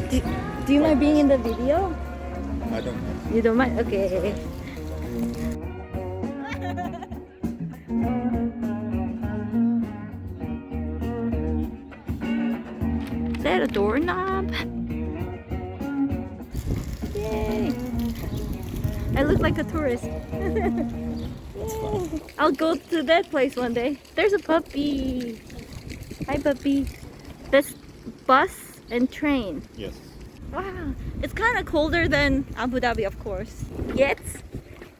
walk now because it's. Do, do you mind being in the video? I don't know. You don't mind? Okay. Is that a doorknob? Yay! I look like a tourist. I'll go to that place one day. There's a puppy. Hi, puppy. This bus and train. Yes. Wow, it's kind of colder than Abu Dhabi, of course. Yet,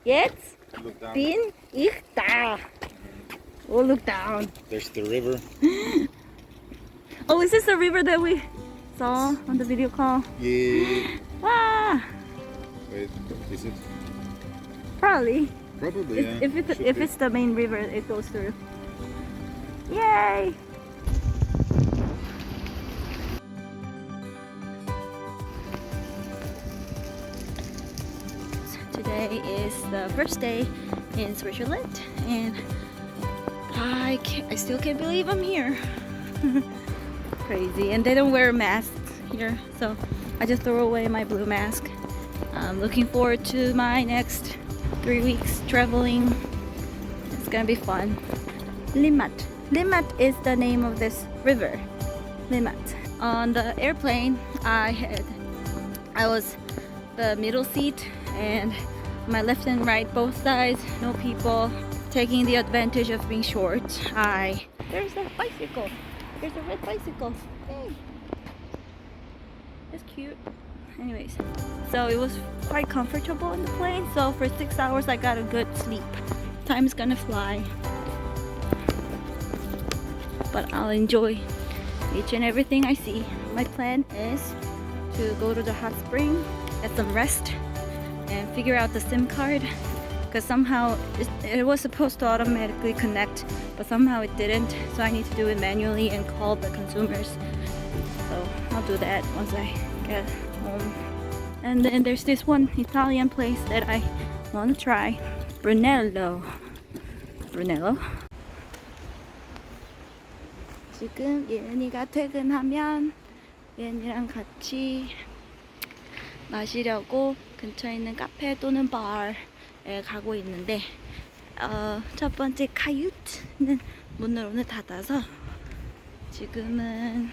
yet, Look down. bin ich da. Oh, look down. There's the river. Oh, is this the river that we saw on the video call? Yeah. Wow, Wait, is it? probably. Probably. If, yeah. if, it, Should if be. it's the main river, it goes through. Yay! Today is the first day in Switzerland, and I can I still can't believe I'm here. Crazy, and they don't wear masks here, so I just throw away my blue mask. I'm looking forward to my next three weeks traveling. It's gonna be fun. Limat. Limat is the name of this river. Limat. On the airplane, I had I was the middle seat and my left and right both sides no people taking the advantage of being short. I there's a bicycle. There's a red bicycle. Hey. That's cute. Anyways so it was quite comfortable in the plane so for six hours i got a good sleep. Time's gonna fly. But i'll enjoy each and everything i see. My plan is to go to the hot spring get some rest and figure out the sim card because somehow it, it was supposed to automatically connect but somehow it didn't so i need to do it manually and call the consumers so i'll do that once i get home and then there's this one italian place that i want to try brunello brunello 지금 예은이가 퇴근하면 예은이랑 같이 마시려고 근처에 있는 카페 또는 바에 가고 있는데 어, 첫 번째 카유트는 문을 오늘 닫아서 지금은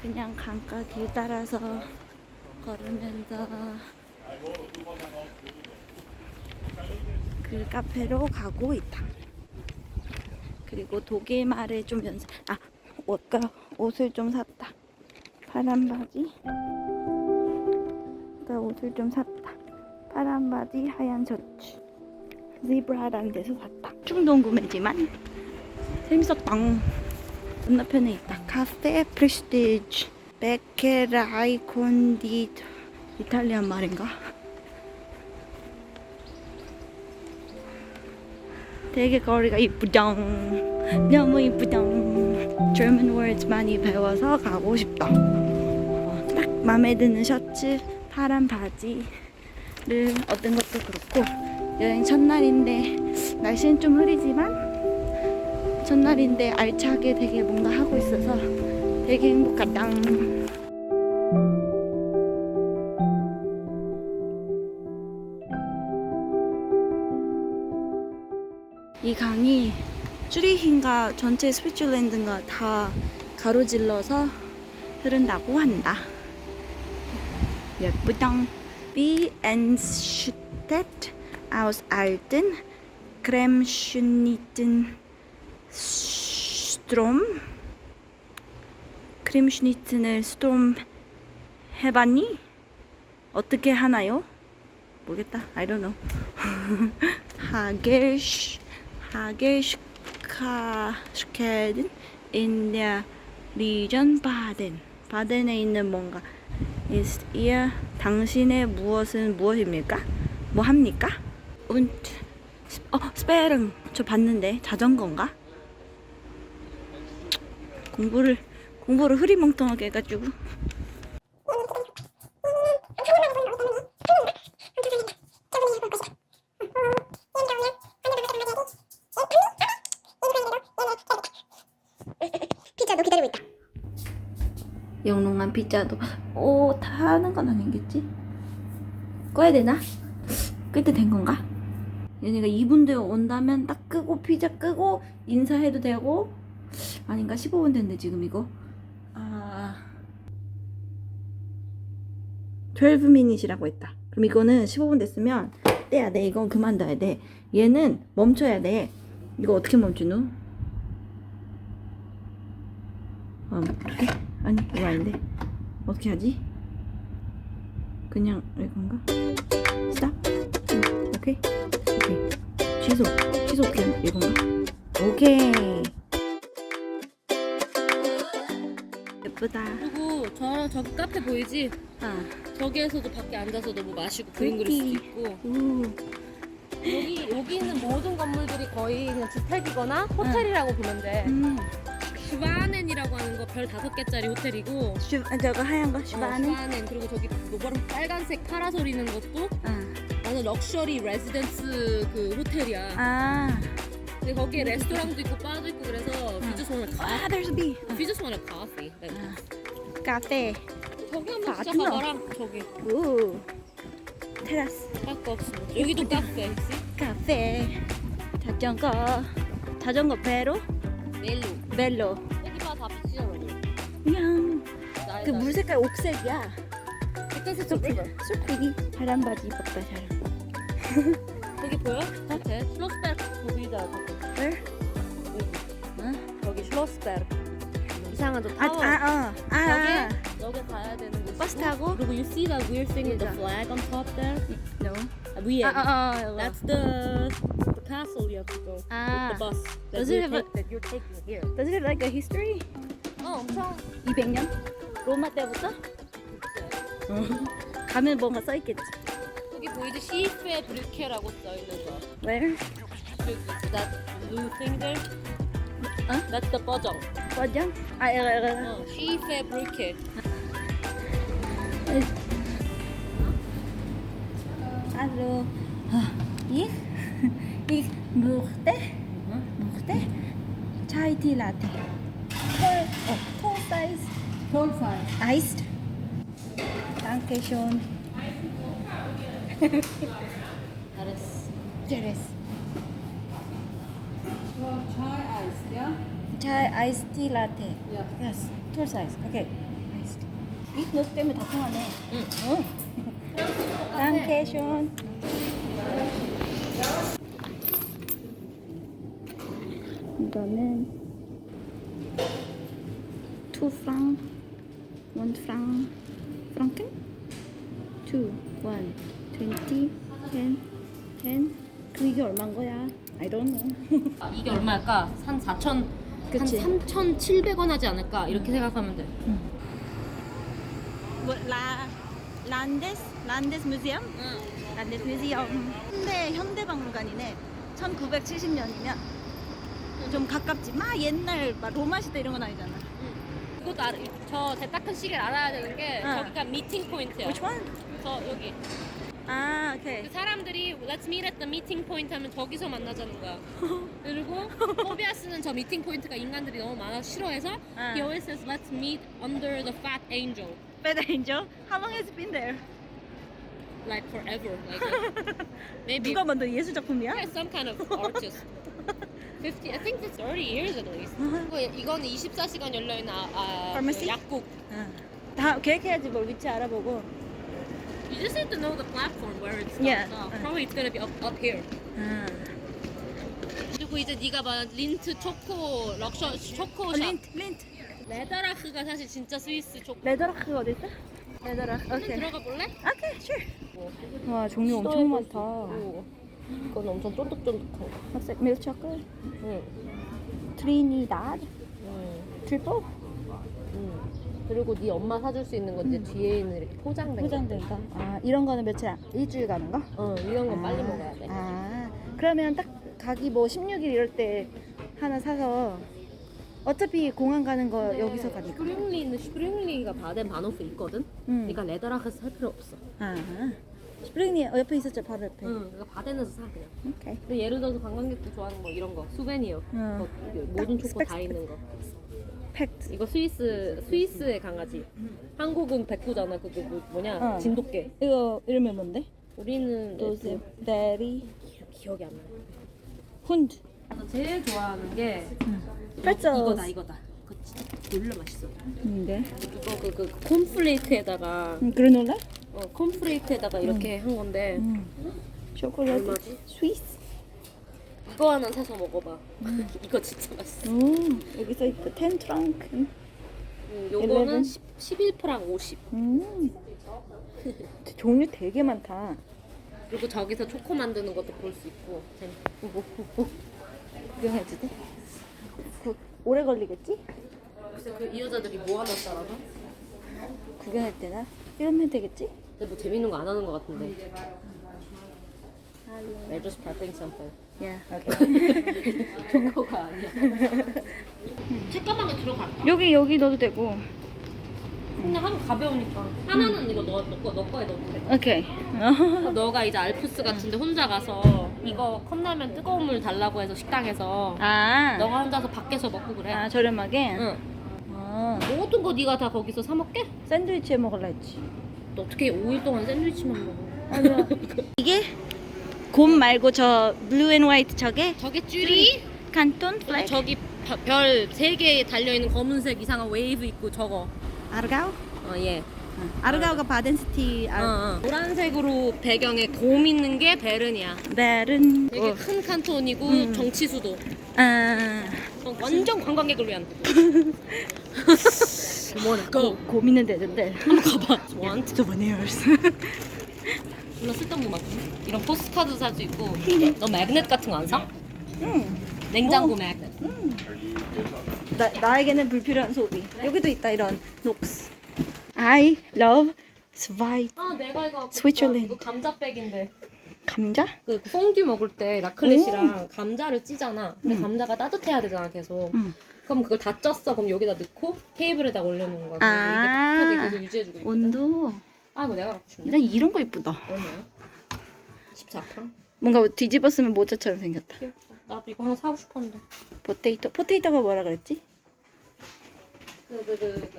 그냥 강가 길 따라서 걸으면서 그 카페로 가고 있다. 그리고 독일 말을 좀 연습, 아, 옷가, 옷을 좀 샀다. 파란 바지. 아까 옷을 좀 샀다. 파란 바지, 하얀 셔츠. 지브라라는 데서 샀다. 충동 구매지만 재밌었다. 건너편에 있다. 카페 프레스티지. 베케라이 콘디토. 이탈리안 말인가? 되게 거리가 이쁘다. 너무 이쁘다. German words 많이 배워서 가고 싶다. 어, 딱 마음에 드는 셔츠, 파란 바지 를 얻은 것도 그렇고 여행 첫날인데 날씨는 좀 흐리지만 첫날인데 알차게 되게 뭔가 하고 있어서 되게 행복하다. 이 강이 쭈리히인가 전체 스위tzerland인가 다 가로질러서 흐른다고 한다. 예쁘당. Wie entsteht aus alten Cremeschnitten Strom? 크림슈니튼을 스톰 해봤니? 어떻게 하나요? 모르겠다. I don't know. 하겔슈 하겔슈카슈케든 in der Region Baden. 바덴에 있는 뭔가 is ihr 당신의 무엇은 무엇입니까? 뭐 합니까? und 어 스페링 저 봤는데 자전거인가? 공부를 공부를 흐리멍텅하게 해가지고 영롱한 피자도 오 타는 건 아니겠지? 꺼야 되나? 끌 때 된 건가? 얘네가 2분 뒤에 온다면 딱 끄고 피자 끄고 인사해도 되고 아닌가 15분 됐는데 지금 이거 아 12미닛이라고 했다 그럼 이거는 15분 됐으면 떼야 돼 이건 그만둬야 돼 얘는 멈춰야 돼 이거 어떻게 멈추노? 어, 어떻게? 아니 이거 아닌데 어떻게 하지? 그냥 이건가? 스탑? 응, 오케이 오케이 취소 취소 하는 이건가? 오케이 예쁘다 그리고 저 저기 카페 보이지? 아, 저기에서도 밖에 앉아서 너무 마시고 그림 그릴 수도 있고 우, 여기 여기 있는 모든 건물들이 거의 그냥 주택이거나 호텔이라고 보면 돼. 음, 슈바넨이라고 하는 거 별 다섯 개짜리 호텔이고. 슈, 아, 저거 하얀 거 어, 슈바네 슈바넨 그리고 저기 노란 빨간색 파라솔 있는 것도 아, 완전 럭셔리 레지던스 그 호텔이야. 아, 근데 거기에 레스토랑도 있고 바도 있고 그래서 want a 아, there's a bee a coffee. 네. 아, 카페 저기 한번 진짜 맞나? 가봐라. 저기 우 테라스 카페 없어. 여기도 카페. 카페 자전거 자전거 배로 멜로. 멜로. 여기 봐다 비치잖아. 그냥. 그 나- 물 색깔 옥색이야. 그때서 소피 저기 소피기 파란 바지 입었다 잘. 저기 보여? 앞에 슐로스베르 보이다 저기 Where? 응? 저기 슐로스베르 이상한 저 아, 타워 아, 어. 아, 아, 여기? 여기 가야 되는 곳 버스 타고? 그리고 you see that weird thing with the flag on top there? No. 아, 위에 아, 아, 아, that's the castle you have to go 아, the bus that Does you're, it have a- take, that you're taking here does it have like a history? 어 엄청 200년? 로마 때부터? 가면 뭔가 써 있겠지. 여기 보이지 시페 브리케라고 써 있는 거 Where? 저기 that blue thing there 어? that's the 버정 버전? 아, 이거, 이거. 어 시페 브리케 Hallo. Ah, Ich? Ich möchte, möchte Chai Latte. Tall, oh, tall size. Tall size. Iced. Danke schön. 잘했어 Cheers. Chai ice, yeah? Chai iced tea latte. Yeah. Yes. Tall size. Okay. Iced. 이너 때문에 다 통하네. 응. 응. Danke schön. 이거는 2 franc, 1 franc, franken? 2, 1, 20, 10, 10. 그 이게 얼마인 거야? I don't know. 아, 이게 얼마일까? 한 4천 그치. 한 3,700원 하지 않을까? 이렇게 생각하면 돼. 뭐, 라 란데스 란데스 뮤지엄? 응. 란데스 뮤지엄. 현대 현대박물관이네. 1970년이면 좀 가깝지. 막 옛날 막 로마 시대 이런 건 아니잖아. 이것도 알아. 저 대딱한 시계를 알아야 되는 게 응. 저기가 미팅 포인트야. Which one? 저 여기. 아, 오케이. 그 사람들이 Let's meet at the meeting point 하면 저기서 만나자는 거야. 그리고 포비아스는 저 미팅 포인트가 인간들이 너무 많아서 싫어해서 응. he always says Let's meet under the fat angel. Bad Angel. How long has it been there? Like forever. Like maybe 누가 만든 예술 작품이야? Yeah, some kind of artist. 50, I think it's 30 years at least. 이거, 이거는 24시간 열려있는 아, 아, Pharmacy? 그 약국. 응. 다 계획해야지 뭘 위치 알아보고. You just need to know the platform where it's Yeah. up. 응. Probably it's gonna be up, up here. 아. 그리고 이제 네가 말한 린트 초코 럭셔 초코 어, 샵. 린트, 린트. 레더라크가 사실 진짜 스위스 초코. 레더라크가 어디 있어? 레더라크. 오케이. 들어가 볼래? 오케이, sure. 뭐. 와, 종류 엄청 많다. 있고. 이건 엄청 쫀득쫀득한 거. 밀크 초콜, 응. 트리니다드, 응. 트리플 응. 그리고 네 엄마 사줄 수 있는 건 이제 뒤에 있는 이렇게 포장된 거. 포장된 거. 아, 이런 거는 며칠 안, 일주일 가는 거? 어, 이런 건 아, 빨리 먹어야 돼. 아, 그러면 딱 가기 뭐 16일 이럴 때 하나 사서 어차피 공항 가는 거 여기서 가니까. 슈프링리는 슈프링리가 바덴 바노프 있거든. 응. 그러니까 레더라크에서 살 필요 없어. 아, 스프링이 옆에 있었죠, 바로 옆에. 응. 그러니까 바덴에서 사 그냥. 오케이. 근데 예를 들어서 관광객들 좋아하는 뭐 이런 거 수베니어, 응. 뭐 모든 딱 초코 스펙, 다 있는 거. 팩트. 이거 스위스 스위스의 강아지. 한국은 백구잖아. 그게 뭐, 뭐냐? 어. 진돗개. 이거 이름이 뭔데? 우리는 도즈, 데리, 기억이 안 나. 훈드. 나 제일 좋아하는 게 팔자. 이거다 이거다. 이거 진짜 졸라 맛있어. 뭔데? 이거 그, 그 콘플레이크에다가 음, 그래놀라? 어, 콘플레이크에다가 이렇게 한 건데 음. 초콜릿. 얼마지? 스위스. 이거 하나 사서 먹어봐. 이거 진짜 맛있어. 오, 여기 써 있다. 텐 트렁크. 음, 요거는 11? 10, 11프랑 50. 음. 종류 되게 많다. 그리고 저기서 초코 만드는 것도 볼 수 있고. 재밌- 구경해도 돼? 그, 오래 걸리겠지? 글쎄 그이 여자들이 뭐 하나 따라가? 구경할 때나? 이러면 되겠지? 근데 뭐 재밌는 거 안 하는 거 같은데. They're just prepping something. 야, 오케이. 그거가 아니야. 책가방에 들어갈까? 여기 여기 넣어도 되고. 근데 하면 가벼우니까. 하나는 이거 너, 너, 거, 너 거에 넣어도 돼. 오케이. 너가 이제 알프스 같은데 혼자 가서 이거 컵라면 뜨거운 물 달라고 해서 식당에서 아, 너가 혼자서 밖에서 먹고 그래. 아 저렴하게. 응. 아, 모든 거 네가 다 거기서 사 먹게? 샌드위치 해 먹을라 했지. 너 어떻게 5일 동안 샌드위치만 먹어? 아니야. 이게 곰 말고 저 블루 앤 화이트 저게 저게 쭈리? 칸톤 그리고 플렉 저기 별 세 개 달려 있는 검은색 이상한 웨이브 있고 저거. 아르가우? 어 예. 아르가우가 바덴스티 어, 아, 어. 노란색으로 배경에 곰 있는 게 베른이야. 베른. 되게 어. 큰 칸톤이고 음. 정치 수도. 아, 어, 완전 관광객을 위한. 뭐나 고, 곰 있는 데던데. 한번 가봐. want 소바니어스. 물론 쓸데없는 거 같아. 이런 포스카드 살수 있고. 너 매그넷 같은 거 안 사? 응. 냉장고 매그넷. 나, 나에게는 불필요한 소비. 여기도 있다 이런 녹스. I love 스와이 아 내가 이거 스위tzerland. 이거 감자백인데. 감자? 그 퐁듀 먹을 때 라클렛이랑 감자를 찌잖아. 근데 감자가 따뜻해야 되잖아 계속. 응. 그럼 그걸 다 쪘어. 그럼 여기다 넣고 테이블에다 올려놓는 거야. 그래서 아. 이게 따뜻하게 계속 유지해주고 있거든. 온도. 아 이거 내가 갖고 싶네. 난 이런 거 이쁘다. 얼마야? 14프랑? 뭔가 뒤집었으면 모자처럼 생겼다. 귀엽다. 나도 이거 하나 사고 싶었는데. 포테이토. 포테이토가 뭐라 그랬지? 그, 그, 그,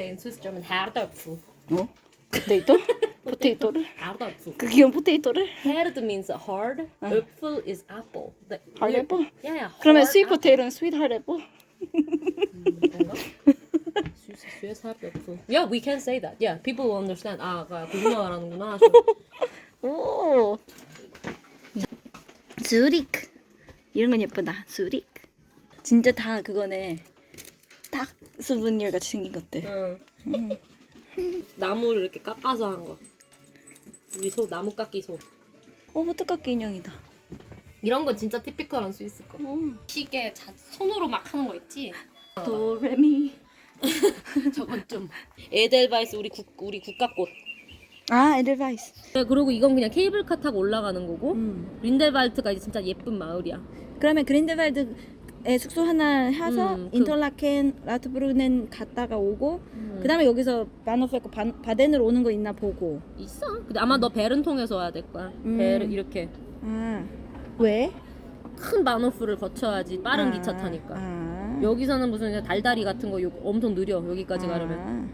in Swiss German Herdöpfel. 어? 포테이토? 포테이토를? Herdöpfel. 그 귀여운 포테이토를? Herd means hard. Äpfel is apple. The- Hard apple? Yeah, yeah. 그러면 hard 스윗 apple. 포테이토는 스윗 애플? 뭔가? Swiss, Swiss Herdöpfel. Yeah, we can say that. Yeah, people will understand. 아, 그 고구마 말하는구나. 오. 즈리크. 이런 건 예쁘다. 즈리크. 진짜 다 그거네. 딱 수분열 같이 생긴 것들. 응. 나무를 이렇게 깎아서 한 거. 우리 소 나무 깎기 소. 어, 호떡깎이 인형이다. 이런 건 진짜 티피컬한 스위스 거. 어. 시계 자, 손으로 막 하는 거 있지? 도레미. 저건 좀. 에델바이스 우리 국 우리 국가꽃. 아, 에델바이스. 네, 그리고 이건 그냥 케이블카 타고 올라가는 거고 음. 린델발트가 이제 진짜 예쁜 마을이야. 그러면 그린델발드 에 숙소 하나 해서 음, 그- 인터라켄, 라트브루넨 갔다가 오고 그다음에 여기서 마노페코 바덴으로 오는 거 있나 보고. 있어. 근데 아마 너 베른 통해서 와야 될 거야. 음. 베른 이렇게 아. 왜? 큰 마노프를 거쳐야지 빠른 아, 기차 타니까. 아. 여기서는 무슨 그냥 달다리 같은 거 요- 엄청 느려 여기까지 가려면. 아.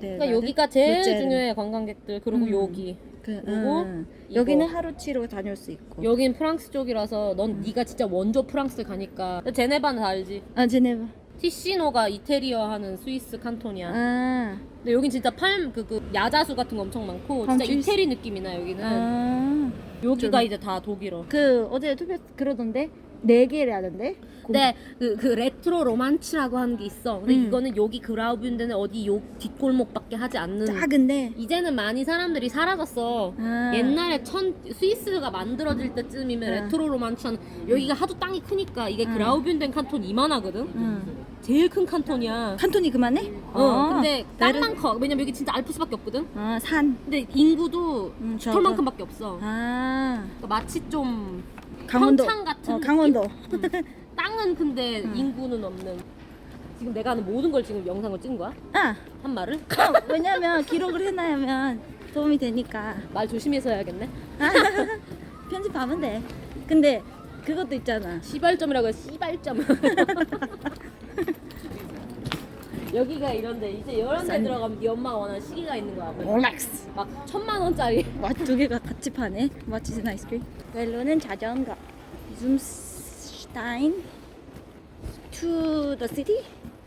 네, 그러니까. 여기가 제일 요새는. 중요해 관광객들 그리고 음. 여기. 그, 음. 이거. 여기는 하루치로 다닐 수 있고. 여긴 프랑스 쪽이라서 넌 네가 진짜 원조 프랑스 가니까 제네바는 다 알지. 아 제네바. 티시노가 이태리어 하는 스위스 칸톤이야. 아. 근데 여긴 진짜 팔 그 그 야자수 같은 거 엄청 많고 진짜 팜 이태리 느낌이 나 여기는. 아. 여기가 좀- 이제 다 독일어. 그 어제 투표 그러던데 네 개라던데. 근데 그, 그 레트로 로만치라고 하는 게 있어. 근데 음. 이거는 여기 그라우빈드는 어디 요 뒷골목밖에 하지 않는. 작은데. 이제는 많이 사람들이 사라졌어. 아. 옛날에 천 스위스가 만들어질 때쯤이면 아. 레트로 로만치는 여기가 하도 땅이 크니까 이게 아. 그라우빈덴 칸톤 이만하거든. 응. 제일 큰 칸톤이야. 칸톤이 그만해? 어, 근데 나를- 땅만 커. 왜냐면 여기 진짜 알프스밖에 없거든. 아 산. 근데 인구도 음, 적어. 서울만큼밖에 없어. 아 그러니까 마치 좀 강원도. 평창 같은 어, 느낌? 강원도. 땅은 근데 음. 인구는 없는. 지금 내가 하는 모든 걸 지금 영상을 찍은 거야? 아 한 말을? 어, 왜냐면 기록을 해놔야면 도움이 되니까 말 조심해서 해야겠네. 편집하면 돼. 근데 그것도 있잖아. 시발점이라고 해 시발점 여기가 이런데 이제 이런 데 싼- 들어가면 네 엄마가 원하는 시계가 있는 거야 롤렉스. 막 천만 원짜리 와, 두 개가 같이 파네. What is an ice cream? 웰로는 자전거. 줌스타인 to the city?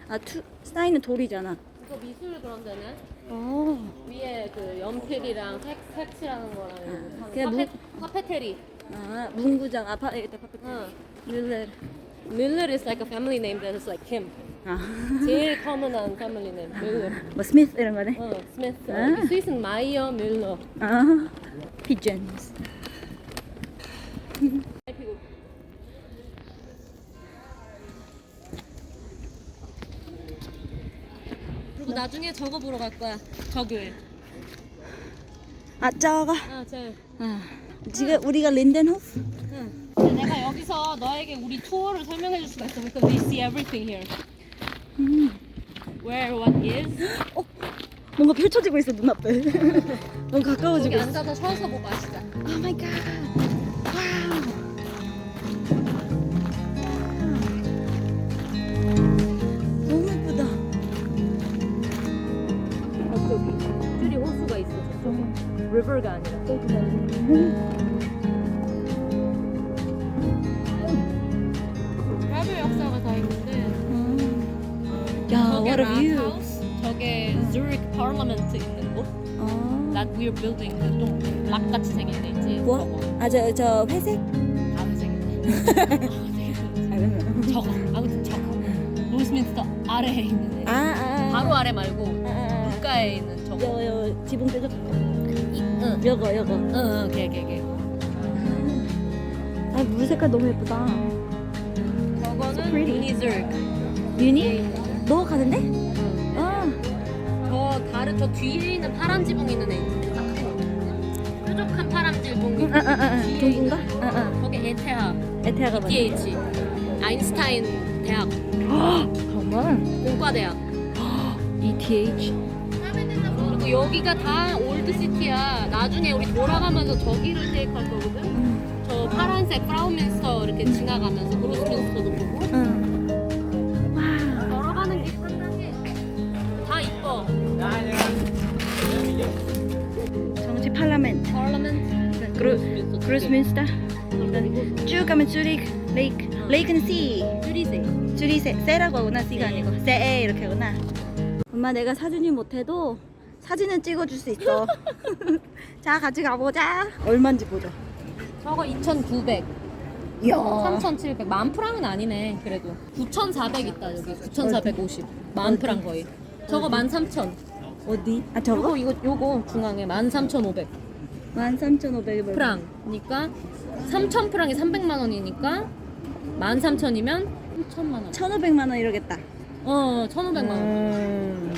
아, to 스타인은 돌이잖아. 이거 미술 그런 데는 어. 위에 그 연필이랑 색, 색칠하는 거랑 하는 그냥 카페, 카페테리 아, 문구장 아파 이때 파파. 응. 룰레. Miller is like a family name that is like Kim 아. 제일 커먼한 name Miller 뭐 스미스 이런 거네. 어, 스미스 아. 스위스는 마이어 뮬러 아. 피전스. 그리고 나중에 저거 보러 갈 거야 저길 아, 저거. 아 제. 아. 지금 우리가 린덴호프? 응. 내가 여기서 너에게 우리 투어를 설명해 줄 수가 있어 because we see everything here 음. Where what is 어, 뭔가 펼쳐지고 있어 눈앞에. 너무 가까워지고 있어. 앉아서 서서 보고 마시자 오 마이 갓. 와우. 너무 예쁘다. 저쪽이 줄이 호수가 있어 저쪽에 river가 아니라 what a view. 저게 Zurich Parliament 있는 곳 어. That we're building 그좀 락같이 생긴 데 있지 뭐? 저거 아, 저, 저 회색? 다 회색인데 알겠네. 저거 아무튼 저거 노스민스터 아래에 있는 애 아, 아. 바로 아래 말고 아, 아, 아. 물가에 있는 저거 여, 여, 지붕 떼줘. 응. 여거, 여거. 응, 걔, 걔, 걔. 아, 물 색깔 너무 예쁘다. 저거는 pretty. 윤이? 너 가는데? 응. 아, 저 다른 저 뒤에 있는 파란 지붕 있는 애 있는데 딱 그거. 뾰족한 파란 지붕. 뒤에 아. 거기 에테하, 에테아가 맞네. ETH, 아인슈타인 대학, 정말? 공과대학. ETH. 그리고 여기가 다 올드 시티야. 나중에 우리 돌아가면서 저기를 테이크할 거거든. 저 파란색 프라우민스터 이렇게 지나가면서 그로스민스터도 보고. 응. 그루, 그루스민스터. 쭉 가면 쭈릭 레이크. 레이크는 C. 쭈리세. 쭈리세. 세라고 하구나. C가 아니고. 세 이렇게 하구나. 엄마 내가 사준이 못해도 사진은 찍어줄 수 있어. 자 같이 가보자. 얼마인지 보자. 저거 2,900. 이야. 3,700. 만 프랑은 아니네. 그래도 9,400 있다 여기. 9,450. 만 프랑 거의. 저거 13,000. 어디? 아 요거 저거? 이거 요거 중앙에 13,500 13,500원. 프랑이니까 3,000 프랑이 300만 원이니까 13,000이면 3천만 원. 1,500만 원 이러겠다. 어, 1,500만 원. 음.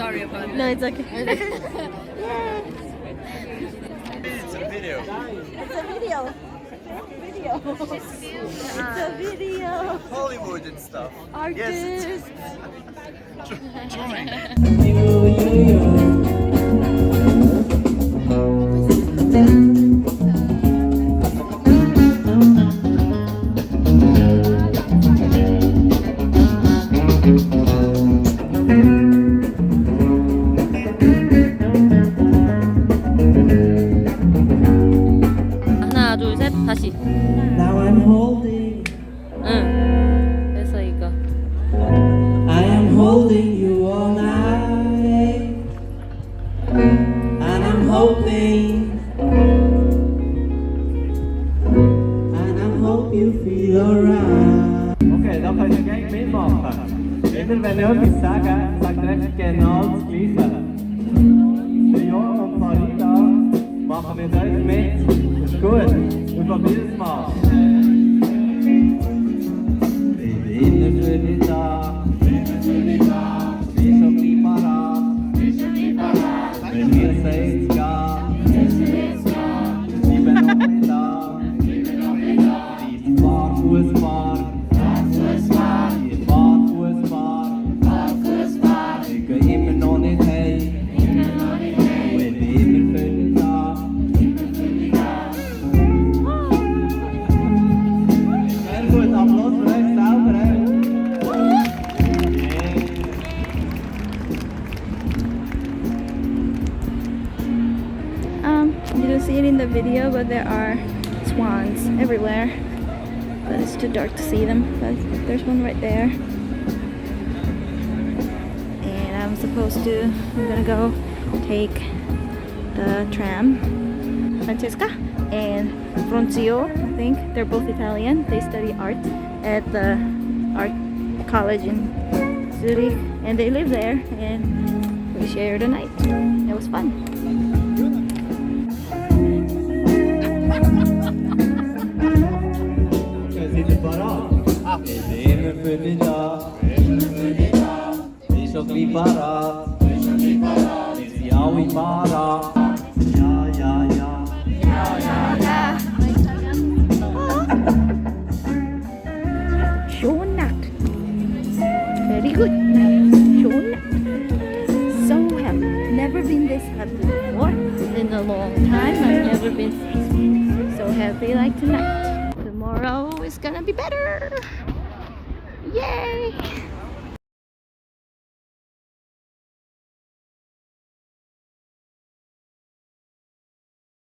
Sorry about that. No, it's okay. It's a video. It's a video. Video. It's a video. Hollywood and stuff. Artist. 하나, Immer wenn ich etwas sage, sagt echt genau das Gleiche. Der Jörg und Farida machen mit euch mit. Ist gut. Wir probieren es mal. Ich bin für dich da. Video, but there are swans everywhere. But it's too dark to see them. But there's one right there. And I'm supposed to, I'm gonna go take the tram. Francesca and Fronzio, I think they're both Italian. They study art at the art college in Zurich, and they live there. And we shared a night. It was fun. Very good. So never been this happy before in a long time. I've never been so happy like tonight gonna be better. Yay!